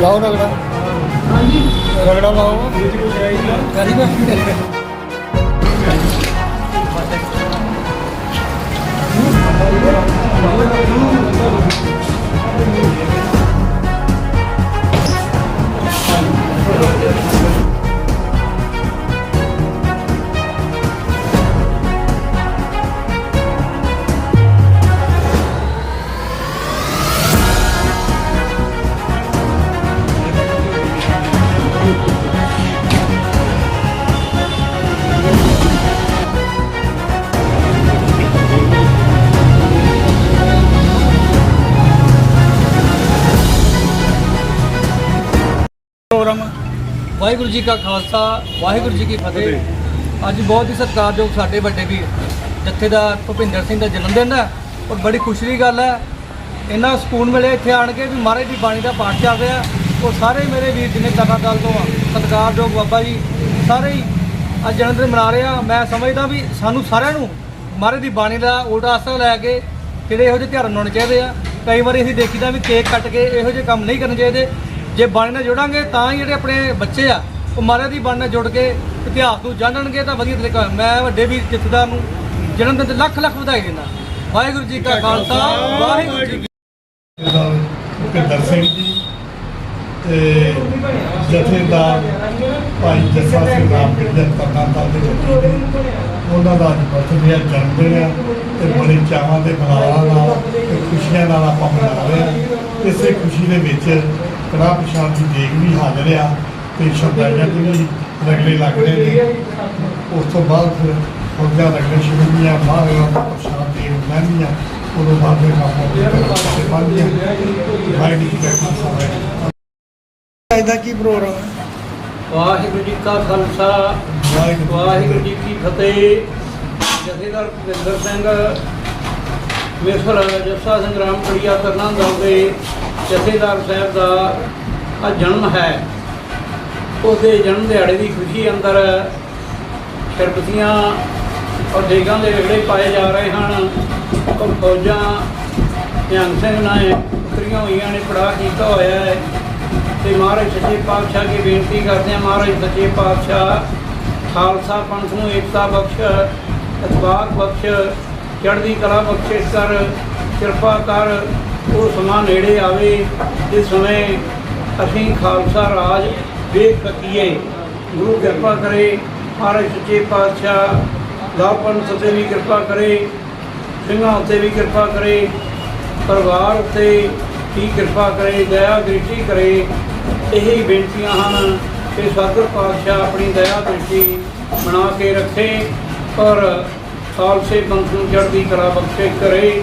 ਲਾਓ ਰਗੜਾ। ਹਾਂਜੀ ਰਗੜਾ ਲਾਓ। ਕਾਦੀ ਕਾ ਪ੍ਰੋਗਰਾਮ। ਵਾਹਿਗੁਰੂ ਜੀ ਕਾ ਖਾਲਸਾ, ਵਾਹਿਗੁਰੂ ਜੀ ਕੀ ਫਤਿਹ। ਅੱਜ ਬਹੁਤ ਹੀ ਸਤਿਕਾਰਯੋਗ ਸਾਡੇ ਵੱਡੇ ਵੀਰ ਜਥੇਦਾਰ ਭੁਪਿੰਦਰ ਸਿੰਘ ਦਾ ਜਨਮ ਦਿਨ ਹੈ। ਔਰ ਬੜੀ ਖੁਸ਼ੀ ਦੀ ਗੱਲ ਹੈ ਇੰਨਾ ਸਕੂਨ ਮਿਲੇ ਇੱਥੇ ਆਣ ਕੇ ਵੀ ਮਹਾਰਾਜ ਦੀ ਬਾਣੀ ਦਾ ਪਾਠ ਚੱਲ ਰਿਹਾ। ਔਰ ਸਾਰੇ ਮੇਰੇ ਵੀਰ ਜਿੰਨੇ ਤਰ੍ਹਾਂ ਤੋਂ ਆ ਸਤਿਕਾਰਯੋਗ ਬਾਬਾ ਜੀ, ਸਾਰੇ ਹੀ ਅੱਜ ਜਨਮ ਦਿਨ ਮਨਾ ਰਹੇ ਆ। ਮੈਂ ਸਮਝਦਾ ਵੀ ਸਾਨੂੰ ਸਾਰਿਆਂ ਨੂੰ ਮਹਾਰਾਜ ਦੀ ਬਾਣੀ ਦਾ ਉਲਟਾ ਅਸਰ ਲੈ ਕੇ ਜਿਹੜੇ ਇਹੋ ਜਿਹੇ ਤਿਉਹਾਰ ਮਨਾਉਣੇ ਚਾਹੀਦੇ ਆ। ਕਈ ਵਾਰੀ ਅਸੀਂ ਦੇਖੀਦਾ ਵੀ ਕੇਕ ਕੱਟ ਕੇ ਇਹੋ ਜਿਹੇ ਕੰਮ ਨਹੀਂ ਕਰਨੇ ਚਾਹੀਦੇ। ਜੇ ਬਾਣੀ ਨਾਲ ਜੁੜਾਂਗੇ ਤਾਂ ਹੀ ਜਿਹੜੇ ਆਪਣੇ ਬੱਚੇ ਆ, ਉਹ ਮਹਾਰਾਜ ਦੀ ਬਾਣੀ ਨਾਲ ਜੁੜ ਕੇ ਇਤਿਹਾਸ ਨੂੰ ਜਾਣਨਗੇ ਤਾਂ ਵਧੀਆ ਤਰੀਕਾ ਮੈਂ ਵੱਡੇ ਵੀਰ ਜਥੇਦਾਰ ਨੂੰ ਜਨਮ ਦਿਨ ਤੇ ਲੱਖ ਲੱਖ ਵਧਾਈ ਦਿੰਦਾ। ਵਾਹਿਗੁਰੂ ਜੀ ਕਾ ਖਾਲਸਾ, ਵਾਹਿਗੁਰੂ ਜੀ ਭੁਪਿੰਦਰ ਸਿੰਘ ਜੀ ਤੇ ਜਥੇਦਾਰ ਭਾਈ ਜੱਸਾ ਸਿੰਘ ਰਾਮਗੜ੍ਹ ਤਰਨਾਤਾਲ ਦੇ ਵਕੀਲ ਨੇ। ਉਹਨਾਂ ਦਾ ਬਰਥਡੇ ਜਨਮ ਦਿਨ ਹੈ ਤੇ ਬੜੇ ਚਾਵਾਂ ਦੇ ਬਲਾਵਾਂ ਨਾਲ ਤੇ ਖੁਸ਼ੀਆਂ ਨਾਲ ਆਪਾਂ ਮਨਾ ਰਹੇ ਹਾਂ ਇਸੇ ਖੁਸ਼ੀ ਦੇ ਵਿੱਚ ਕੜਾ ਪ੍ਰਸ਼ਾਦ ਦੀ ਦੇਗ ਵੀ ਹਾਜ਼ਰ ਆ ਤੇ ਸ਼ਬਦਾਈਆਂ ਦੇ ਵੀ ਰਗਲੇ ਲੱਗ ਰਹੇ ਨੇ। ਉਸ ਤੋਂ ਬਾਅਦ ਫਿਰ ਫੌਜਾਂ ਰਗਲੇ ਸ਼ੁਰੂੀਆਂ ਬਾਹਰ ਪ੍ਰਸ਼ਾਦ ਦੇ ਮਹਿਮੀਆਂ ਉਦੋਂ ਬਾਅਦ ਫਿਰ ਆਪਾਂ ਤੇ ਪਾਲੀਆਂ ਵਾਹਿਗੁਰੂ ਜੀ ਕਾ ਖਾਲਸਾ ਵਾਹਿਗੁਰੂ ਇਹਦਾ ਕੀ ਪ੍ਰੋਗਰਾਮ ਹੈ? ਵਾਹਿਗੁਰੂ ਜੀ ਕਾ ਖਾਲਸਾ ਵਾਹਿਗੁਰੂ ਜੀ ਕੀ ਫਤਿਹ। ਜਥੇਦਾਰ ਭੁਪਿੰਦਰ ਸਿੰਘ ਮਿਸਰ ਜੱਸਾ ਸਿੰਘ ਰਾਮਪੜੀਆ ਕਰਨਾ ਦੇ ਜਥੇਦਾਰ ਸਾਹਿਬ ਦਾ ਆ ਜਨਮ ਹੈ ਉਹਦੇ ਜਨਮ ਦਿਹਾੜੇ ਦੀ ਖੁਸ਼ੀ ਅੰਦਰ ਸ਼ਰਬਤੀਆਂ ਔਰ ਦੇਗਾਂ ਦੇ ਵਿਗੜੇ ਪਾਏ ਜਾ ਰਹੇ ਹਨ। ਔਰ ਫੌਜਾਂ ਧਿਆਨ ਸਿੰਘ ਨੇ ਉਤਰੀਆਂ ਹੋਈਆਂ ਨੇ ਪੜਾਅ ਕੀਤਾ ਹੋਇਆ ਹੈ ਤੇ ਮਹਾਰਾਜ ਸੱਚੇ ਪਾਤਸ਼ਾਹ ਕੀ ਬੇਨਤੀ ਕਰਦੇ ਹਾਂ, ਮਹਾਰਾਜ ਸੱਚੇ ਪਾਤਸ਼ਾਹ ਖਾਲਸਾ ਪੰਥ ਨੂੰ ਏਕਤਾ ਬਖਸ਼ ਇਤਬਾਕ ਬਖਸ਼, ਚੜ੍ਹਦੀ ਕਲਾ ਬਖਸ਼ਿਸ਼ ਕਰ, ਕਿਰਪਾ ਕਰ ਉਹ ਸਮਾਂ ਨੇੜੇ ਆਵੇ, ਜਿਸ ਸਮੇਂ ਅਸੀਂ ਖਾਲਸਾ ਰਾਜ ਵੇਖ ਸਕੀਏ। ਗੁਰੂ ਕਿਰਪਾ ਕਰੇ, ਮਹਾਰਾਜ ਸੱਚੇ ਪਾਤਸ਼ਾਹ ਲਾਪਨ ਸਤੇ ਵੀ ਕਿਰਪਾ ਕਰੇ, ਸਿੰਘਾਂ ਉੱਤੇ ਵੀ ਕਿਰਪਾ ਕਰੇ, ਪਰਿਵਾਰ ਉੱਤੇ ਵੀ ਕਿਰਪਾ ਕਰੇ, ਦਇਆ ਦ੍ਰਿਸ਼ਟੀ ਕਰੇ। ਇਹੀ ਬੇਨਤੀਆਂ ਹਨ ਕਿ ਸਤਿਗੁਰ ਪਾਤਸ਼ਾਹ ਆਪਣੀ ਦਇਆ ਦ੍ਰਿਸ਼ਟੀ ਬਣਾ ਕੇ ਰੱਖੇ ਔਰ ਖਾਲਸੇ ਪੰਥ ਨੂੰ ਚੜ੍ਹਦੀ ਕਲਾ ਬਖਸ਼ੇ ਕਰੇ।